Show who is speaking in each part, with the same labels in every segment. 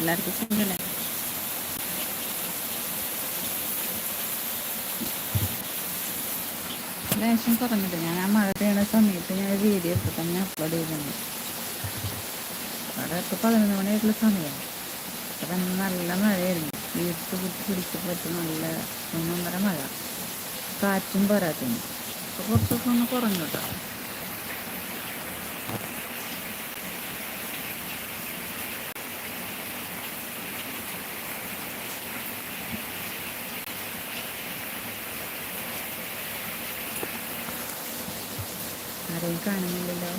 Speaker 1: എല്ലാവർക്കും സുഖമല്ലേ ലേശം കുറഞ്ഞിട്ട് ഞാൻ ആ മഴ പെയ്യണ സമയത്ത് ഞാൻ വീഡിയോ എടുത്തിട്ട് തന്നെ അപ്ലോഡ് ചെയ്തിട്ടുണ്ട്. അവിടെ ഇപ്പോൾ പതിനൊന്ന് മണിയായിട്ടുള്ള സമയമാണ് അപ്പം നല്ല മഴയായിരുന്നു. വീട്ടിൽ കുത്തി പിടിച്ച് പറ്റും നല്ല ഒന്നൊന്നര മഴ. കാറ്റും പോരാത്തിന് അപ്പോൾ കുറച്ചൊക്കെ ഒന്ന് കുറഞ്ഞു കേട്ടോ. ആരെയും കാണുന്നില്ലല്ലോ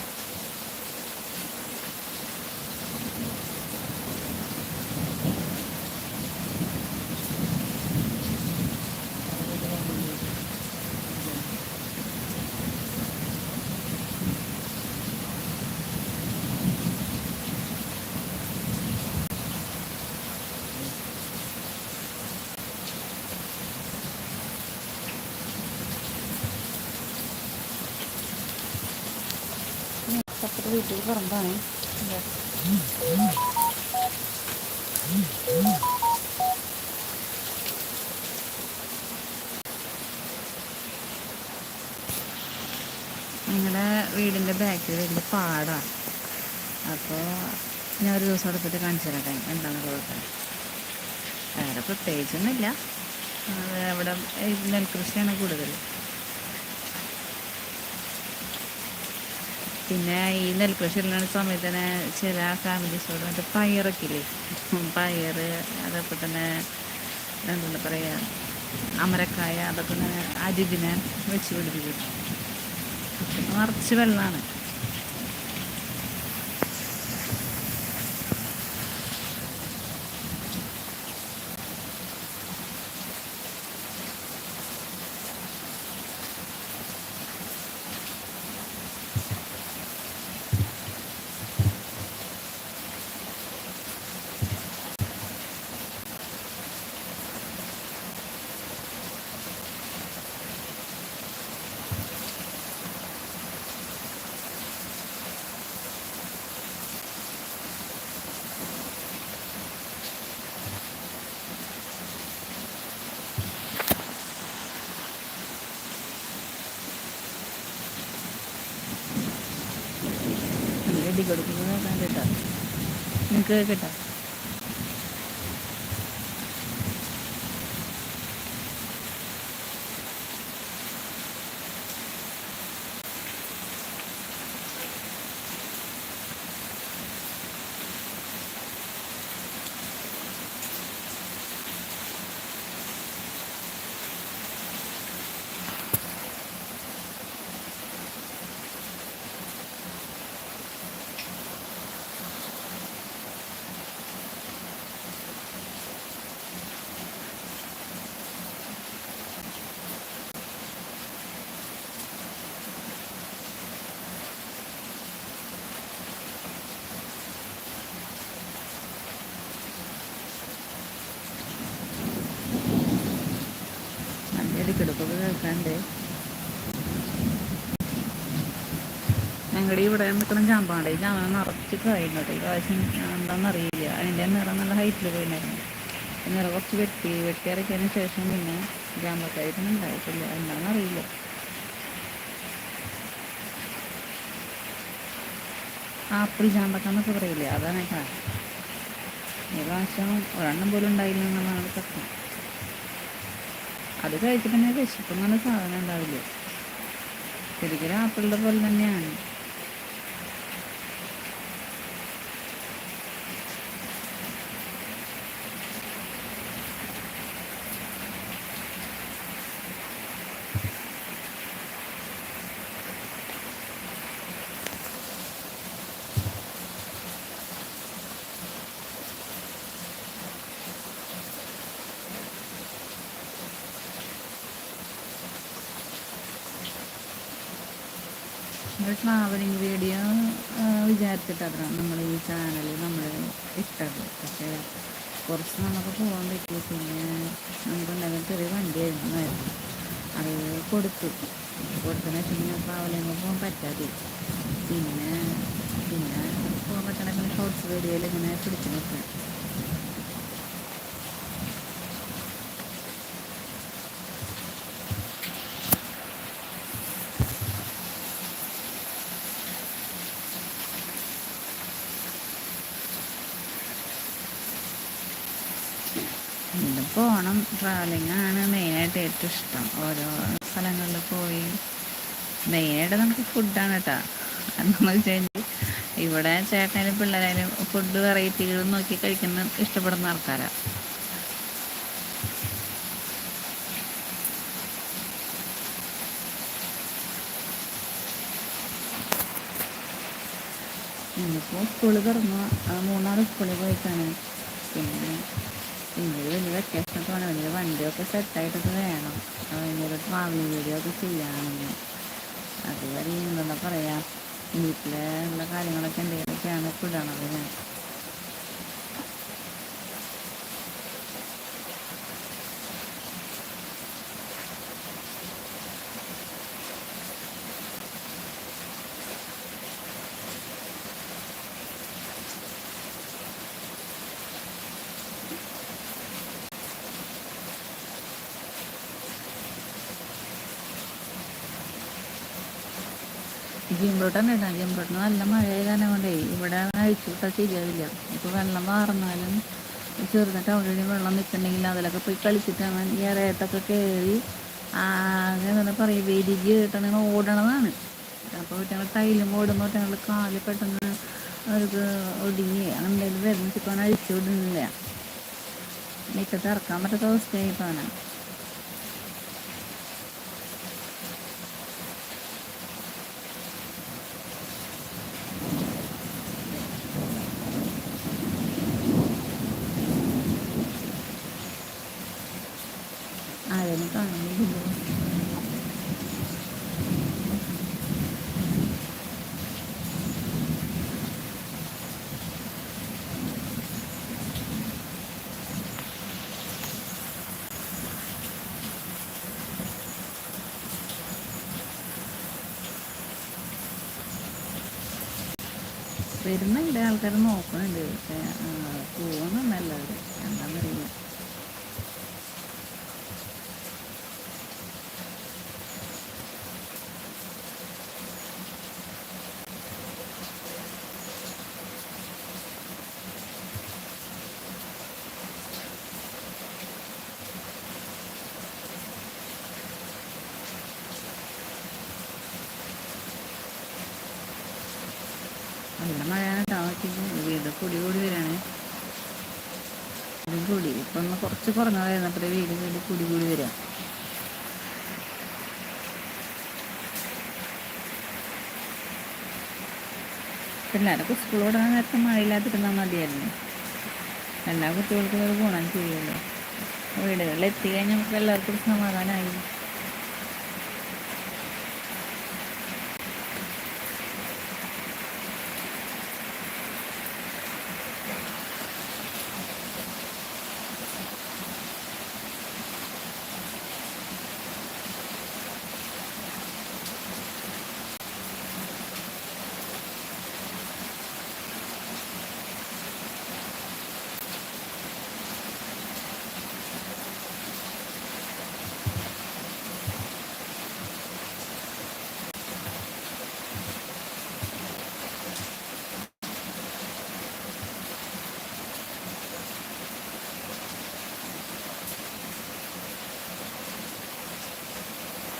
Speaker 1: അപ്പുറത്തെ വീട്ടിൽ പറമ്പാണ്. ഞങ്ങളുടെ വീടിന്റെ ബാക്കിൽ വലിയ പാടാണ് അപ്പോൾ ഞാൻ ഒരു ദിവസം എടുത്തിട്ട് കാണിച്ചു തരട്ടെ എന്താണ് കുഴപ്പം വേറെ പ്രത്യേകിച്ചൊന്നുമില്ല. അവിടെ നെൽകൃഷിയാണ് കൂടുതൽ പിന്നെ ഈ നെൽകൃഷി ഉള്ള സമയത്ത് തന്നെ ചില ഫാമിലീസോട് മറ്റേ പയറൊക്കെ ഇല്ലേ പയർ അതേപോലെ തന്നെ എന്താ പറയുക അമരക്കായ അതൊക്കെ അരിവിനെ വെച്ച് പിടിപ്പിക്കും. നിറച്ച് വെള്ളമാണ് കൊടുക്കുന്നത് കേട്ടോ നിങ്ങൾക്ക് കേട്ടോ നല്ല കിടപ്പൊക്കെ കേൾക്കാണ്ട്. ഞങ്ങളുടെ ഇവിടെ നിൽക്കുന്ന ചാമ്പാണ്ടേ ചാമ്പ നിറച്ച് കഴിഞ്ഞിട്ട് ഈ പ്രാവശ്യം എന്താണെന്നറിയില്ല അതിന്റെ നിറം നല്ല ഹൈറ്റിൽ പോയിട്ടുണ്ടായിരുന്നു നിറം കുറച്ച് വെട്ടി വെട്ടി ഇറക്കിയതിന് ശേഷം പിന്നെ ജാമ്പക്കായിട്ടൊന്നും ഉണ്ടായിട്ടില്ല. എന്താണെന്നറിയില്ല ആപ്പിൾ ചാമ്പക്ക എന്നൊക്കെ പറയില്ലേ? അതാണ് ഈ പ്രാവശ്യം ഒരെണ്ണം പോലും ഉണ്ടായില്ല എന്നുള്ളതാണ് സത്യം. അത് കഴിച്ചിട്ട് തന്നെ വിശപ്പം എന്ന സാധനം ഉണ്ടാവില്ല ശരിക്കും ആപ്പിളിന്റെ പോലെ തന്നെയാണ്. ഒരു ട്രാവലിംഗ് വീഡിയോ വിചാരിച്ചിട്ടാണ് നമ്മൾ ഈ ചാനൽ നമ്മൾ ഇട്ടത്. പക്ഷേ കുറച്ച് നമുക്ക് പോകാൻ പറ്റി. പിന്നെ നമുക്കുണ്ടായിരുന്ന ചെറിയ വണ്ടിയായിരുന്നു. അത് കൊടുത്തു. കൊടുത്തതെന്ന് വെച്ചിട്ടുണ്ടെങ്കിൽ ട്രാവലിംഗ് പോകാൻ പറ്റാതെ. പിന്നെ പിന്നെ പോകാൻ പറ്റണ ഷോർട്സ് വീഡിയോയിൽ ഇങ്ങനെ പിടിച്ചു നിൽക്കുക ട്രാവലിംഗ് ആണ് മെയിനായിട്ട് ഏറ്റവും ഇഷ്ടം. ഓരോ സ്ഥലങ്ങളിൽ പോയി മെയിനായിട്ട് നമുക്ക് ഫുഡാണ് കേട്ടോ എന്താണെന്ന് വെച്ച് കഴിഞ്ഞാൽ ഇവിടെ ചേട്ടനും പിള്ളേരായാലും ഫുഡ് വെറൈറ്റികൾ നോക്കി കഴിക്കുന്ന ഇഷ്ടപ്പെടുന്ന ആൾക്കാരാണ് ഇന്നിപ്പോൾ സ്കൂളിൽ തുറന്നു മൂന്നാറ് സ്കൂളിൽ പോയിട്ടാണ്. പിന്നെ ഇനി വലിയ വെക്കേഷനൊക്കെ വേണം വലിയ വണ്ടിയൊക്കെ സെറ്റായിട്ടൊക്കെ വേണം. ഇനിയൊരു ട്രാവലിംഗ് വീഡിയോ ഒക്കെ ചെയ്യാണെങ്കിൽ അതുവരെ എന്താ പറയുക വീട്ടിലെ ഉള്ള കാര്യങ്ങളൊക്കെ എന്തെങ്കിലുമൊക്കെയാണ് ഇപ്പോൾ ഇടണത് ഞാൻ തന്നെ ഇടാം ജിംബ്രോട്ടിന് നല്ല മഴയായ കാരണം കൊണ്ടേ. ഇവിടെ അഴിച്ചുവിട്ടാൽ ശരിയാവില്ല. ഇപ്പോൾ വെള്ളം മാറുന്നാലും ചെറുതായിട്ട് അവിടെ ഇവിടെ വെള്ളം നിൽക്കണ്ടെങ്കിൽ അതിലൊക്കെ പോയി കളിച്ചിട്ടാണ് ഈ ഇറയത്തൊക്കെ കയറി ആകെ എന്താ പറയുക വെരികി കേട്ടാണെങ്കിൽ ഓടണതാണ്. അപ്പോൾ ഞങ്ങൾ ടൈലും ഓടുമ്പോൾ ഞങ്ങൾ കാൽ പെട്ടെന്ന് അവർക്ക് ഒടുങ്ങി അങ്ങനെ എന്തെങ്കിലും വരുന്ന ചിക്കൻ അഴിച്ചു വിടുന്നില്ല. മിറ്റത്ത് ഇറക്കാൻ പറ്റാത്ത അവസ്ഥയായി ഇപ്പോൾ അങ്ങനെ ആരെയും കാണുന്നില്ല വരുന്നുണ്ട് ആൾക്കാർ നോക്കുന്നുണ്ട് പക്ഷെ പോകുന്നൊന്നല്ല അവർ എന്താണെന്നറിയില്ല നല്ല മഴയാണ് കേട്ടോ വീട് പൊടി കൂടി വരാണ്. കൂടി കൂടി. ഇപ്പൊ ഒന്ന് കുറച്ച് കുറഞ്ഞതായിരുന്നപ്പോഴേ വീട് വീട് കൂടി കൂടി വരാം. പിള്ളേരൊക്കെ സ്കൂൾ വിടാൻ നേരത്തെ മഴയില്ലാതിരുന്നാൽ മതിയായിരുന്നു. എല്ലാ കുട്ടികൾക്കും ഒരു ഗുണം ചെയ്യുമല്ലോ. വീടുകളിൽ എത്തിക്കഴിഞ്ഞാൽ നമുക്ക് എല്ലാവർക്കും സമാധാനമായി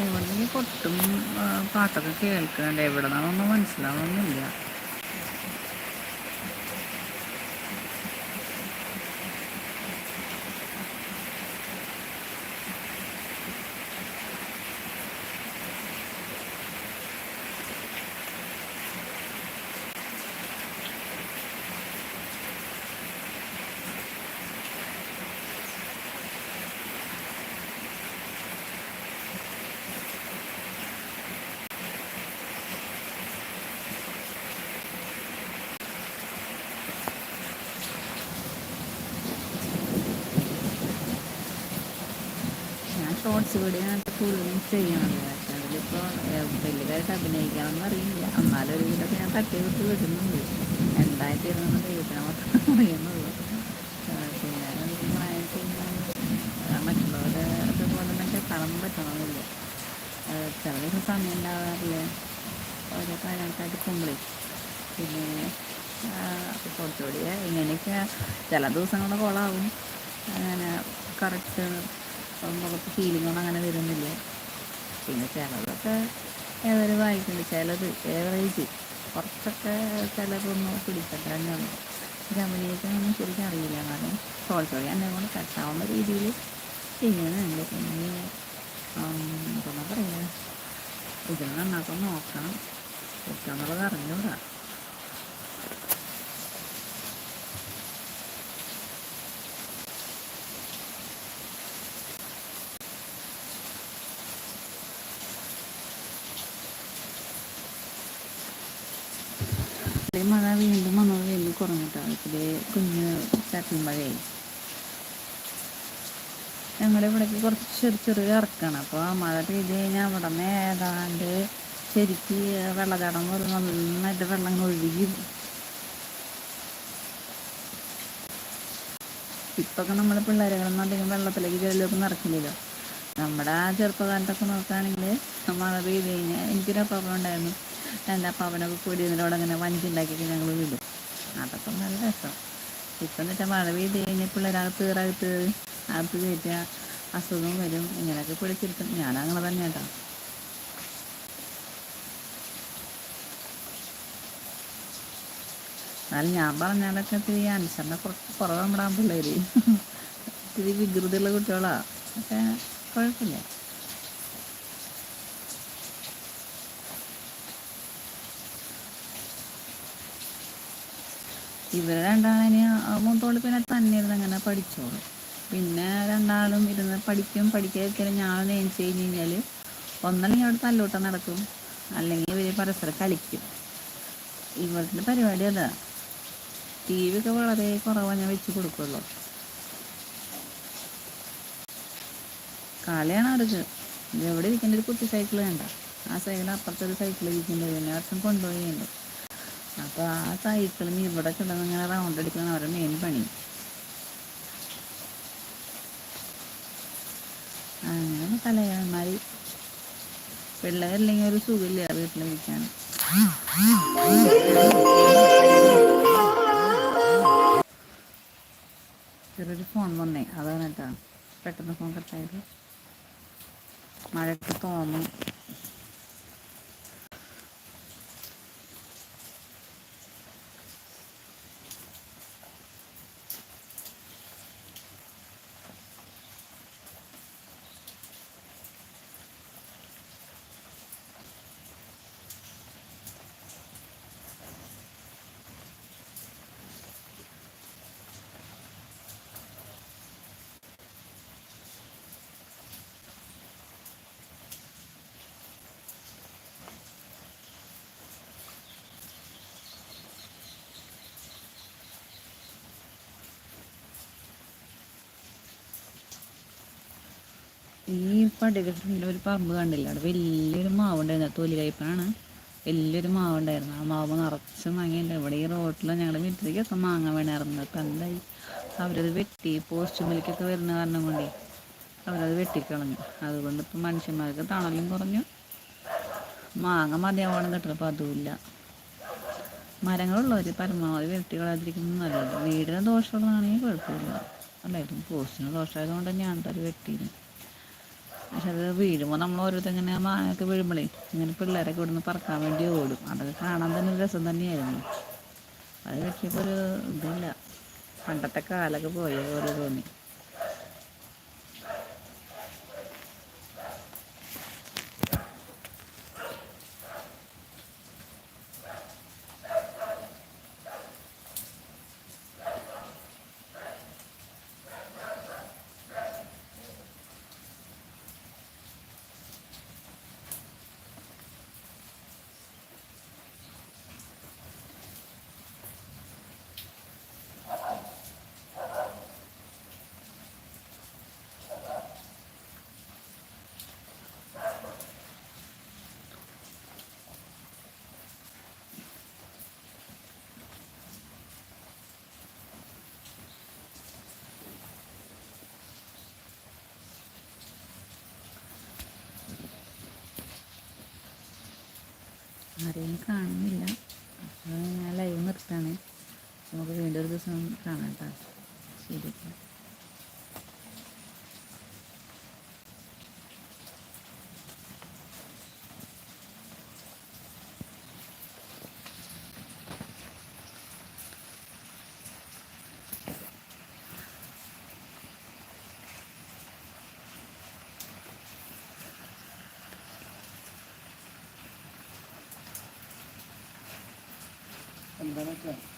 Speaker 1: ഇവിടെ നിന്ന് കൊട്ടും പാട്ടൊക്കെ കേൾക്കുന്നുണ്ട്. എവിടെ നിന്നാണെന്നൊന്നും മനസ്സിലാവുന്നില്ല. ഞാൻ കൂടിയാണ് കൂടുതലും ചെയ്യണത് പക്ഷെ അതിലിപ്പോൾ വലിയതായിട്ട് അഭിനയിക്കാമെന്ന് അറിയില്ല. എന്നാലും ഒരു വീടൊക്കെ ഞാൻ തട്ടി വിട്ട് വിടുന്നുണ്ട്. എന്തായിട്ട് എന്തായിത്തീരുന്നു ദൈവത്തിനെ മാത്രം അറിയുന്നുള്ളൂ. പിന്നെ സമയം ഉണ്ടാവാറില്ല. ഓരോ കാര്യങ്ങളൊക്കെ എടുക്കുമ്പോഴേ പിന്നെ കുറച്ചുകൂടി ഇങ്ങനെയൊക്കെ ചില ദിവസങ്ങൾ കുളമാവും അങ്ങനെ കറക്റ്റ് മുഖത്ത് ഫീലിങ്ങൊന്നും അങ്ങനെ വരുന്നില്ല. പിന്നെ ചിലതൊക്കെ ഏതൊരു വായിക്കുന്നുണ്ട്. ചിലത് ഏവറേജ് കുറച്ചൊക്കെ ചിലതൊന്നും പിടിക്കട്ടെ തന്നെയാണ് ഗമനിയൊക്കെയൊന്നും ശരിക്കും അറിയില്ല. കാരണം കുറച്ചുകൂടി എന്നെ കൊണ്ട് കട്ടാവുന്ന രീതിയിൽ ചെയ്യുന്നുണ്ട്. പിന്നെ എന്താ പറയുക ഇതിൽ നന്നാക്കാൻ നോക്കണം. കുറ്റമെന്നുള്ളത് അറിഞ്ഞൂടാ മഴ വീണ്ടും വന്നത് വീണ്ടും കുറഞ്ഞിട്ടാണ് ഇതിൽ കുഞ്ഞ് ചട്ടിൻ മഴയായി. ഞങ്ങളുടെ ഇവിടേക്ക് കുറച്ച് ചെറിയ ചെറിയ ഇറക്കാണ്. അപ്പോൾ മഴ പെയ്ത് കഴിഞ്ഞാൽ അവിടെ നിന്ന് ഏതാണ്ട് ശരിക്ക് വെള്ളച്ചാട്ടം പോലെ നന്നായിട്ട് വെള്ളം ഒഴുകി ഇപ്പൊക്കെ നമ്മൾ പിള്ളേരുകളൊന്നും അധികം വെള്ളത്തിലേക്ക് ജലമൊക്കെ നിറക്കില്ലല്ലോ നമ്മുടെ ആ ചെറുപ്പകാലത്തൊക്കെ നോക്കുകയാണെങ്കിൽ മഴ പെയ്ത് കഴിഞ്ഞാൽ എനിക്കൊരു അപ്പം ഉണ്ടായിരുന്നു. എന്റെ അപ്പാവനൊക്കെ കൂടി ഇതിനോട് അങ്ങനെ വഞ്ചി വഞ്ചിണ്ടാക്കി ഞങ്ങൾ വിടും. അതൊക്കെ നല്ല രസം. ഇപ്പം എന്നിട്ട് മഴ പെയ്ത് കഴിഞ്ഞാൽ പിള്ളേരകത്ത് കയറകത്ത് അകത്ത് കയറ്റുക അസുഖം വരും ഇങ്ങനെയൊക്കെ പിടിച്ചിരിക്കും ഞാനങ്ങനെ തന്നെ കേട്ടോ. എന്നാലും ഞാൻ പറഞ്ഞാലൊക്കെ ഇത്തിരി അനുസരണ കുറച്ച് കുറവ് നമ്മുടെ ആ പിള്ളേർ ഇത്തിരി വികൃതിയുള്ള കുട്ടികളാണ് പക്ഷേ കുഴപ്പമില്ല. ഇവർ രണ്ടാളും മൂത്തോളി പിന്നെ തന്നെ ഇരുന്ന് അങ്ങനെ പഠിച്ചോളും. പിന്നെ രണ്ടാളും ഇരുന്ന് പഠിക്കും പഠിക്കാതിരിക്കലും ഞാൻ നേനിച്ച് കഴിഞ്ഞ് കഴിഞ്ഞാൽ ഒന്നല്ലെങ്കിൽ അവിടെ തല്ലൂട്ടം നടക്കും. അല്ലെങ്കിൽ ഇവർ പരസ്പരം കളിക്കും. ഇവരുടെ പരിപാടി അതാ. ടി വി ഒക്കെ വളരെ കുറവാണ് ഞാൻ വെച്ച് കൊടുക്കുള്ളൂ. കളിയാണ് അവർക്ക്. എവിടെ ഇരിക്കേണ്ട ഒരു കുട്ടി സൈക്കിൾ വേണ്ട ആ സൈക്കിൾ അപ്പുറത്തൊരു സൈക്കിൾ ഇരിക്കേണ്ടത് പിന്നെ വർഷം കൊണ്ടുപോയിട്ടുണ്ട് അപ്പോൾ ആ സൈക്കിളിൽ ഇവിടെ കിടന്ന് ഇങ്ങനെ റൗണ്ട് എടുക്കുന്ന അവരുടെ മെയിൻ പണി. അങ്ങനെ തലയന്മാർ പിള്ളേരില്ലെങ്കിൽ ഒരു സുഖമില്ല വീട്ടിലിരിക്കാൻ ചെറിയൊരു ഫോൺ വന്നേ. അതാണ് കേട്ടോ. പെട്ടെന്ന് ഫോൺ കട്ടായത് മഴയ്ക്ക് തോന്നും ഈ പടുകട്ടിന്റെ ഒരു പറമ്പ് കണ്ടില്ല. അവിടെ വലിയൊരു മാവുണ്ടായിരുന്നു. തൊലി കയ്പ്പാണ് വലിയൊരു മാവുണ്ടായിരുന്നു. ആ മാവ് നിറച്ച് മാങ്ങയുണ്ട് ഇവിടെ ഈ റോട്ടിൽ ഞങ്ങളുടെ വീട്ടിലേക്കൊക്കെ മാങ്ങ വേണമായിരുന്നു അപ്പം എന്തായി? അവരത് വെട്ടി പോസ്റ്റ് വരുന്ന കാരണം കൊണ്ടേ അവരത് വെട്ടിക്കളഞ്ഞു. അതുകൊണ്ട് ഇപ്പം മനുഷ്യന്മാർക്ക് തണലും കുറഞ്ഞു. മാങ്ങ മതിയാവണം കിട്ടും. അപ്പം അതുമില്ല. മരങ്ങളുള്ളവർ പരമാവധി വെട്ടി കളയാതിരിക്കുന്നത് നല്ലത്. വീടിന് ദോഷമുള്ളതാണെങ്കിൽ കുഴപ്പമില്ല. അല്ലായിരുന്നു. പോസ്റ്റിന് ദോഷമായതുകൊണ്ട് ഞാൻ അത് വെട്ടിയത്. പക്ഷെ അത് വീഴുമ്പോൾ നമ്മൾ ഓരോരുത്തർ ഇങ്ങനെ മാങ്ങയൊക്കെ വീഴുമ്പോഴേ ഇങ്ങനെ പിള്ളേരൊക്കെ ഇവിടുന്ന് പറക്കാൻ വേണ്ടി ഓടും. അതൊക്കെ കാണാൻ തന്നെ ഒരു രസം തന്നെയായിരുന്നു. അത് വെക്കിയപ്പോൾ ഒരു ഇതില്ല പണ്ടത്തെ കാലൊക്കെ പോയ പോലെ തോന്നി. ആരെയും കാണുന്നില്ല. അപ്പോൾ ഞാൻ ലൈവ് നിർത്താണ് നമുക്ക് വീണ്ടൊരു ദിവസം കാണാം കേട്ടോ ശരി
Speaker 2: എന്താണെന്ന് വെച്ചാൽ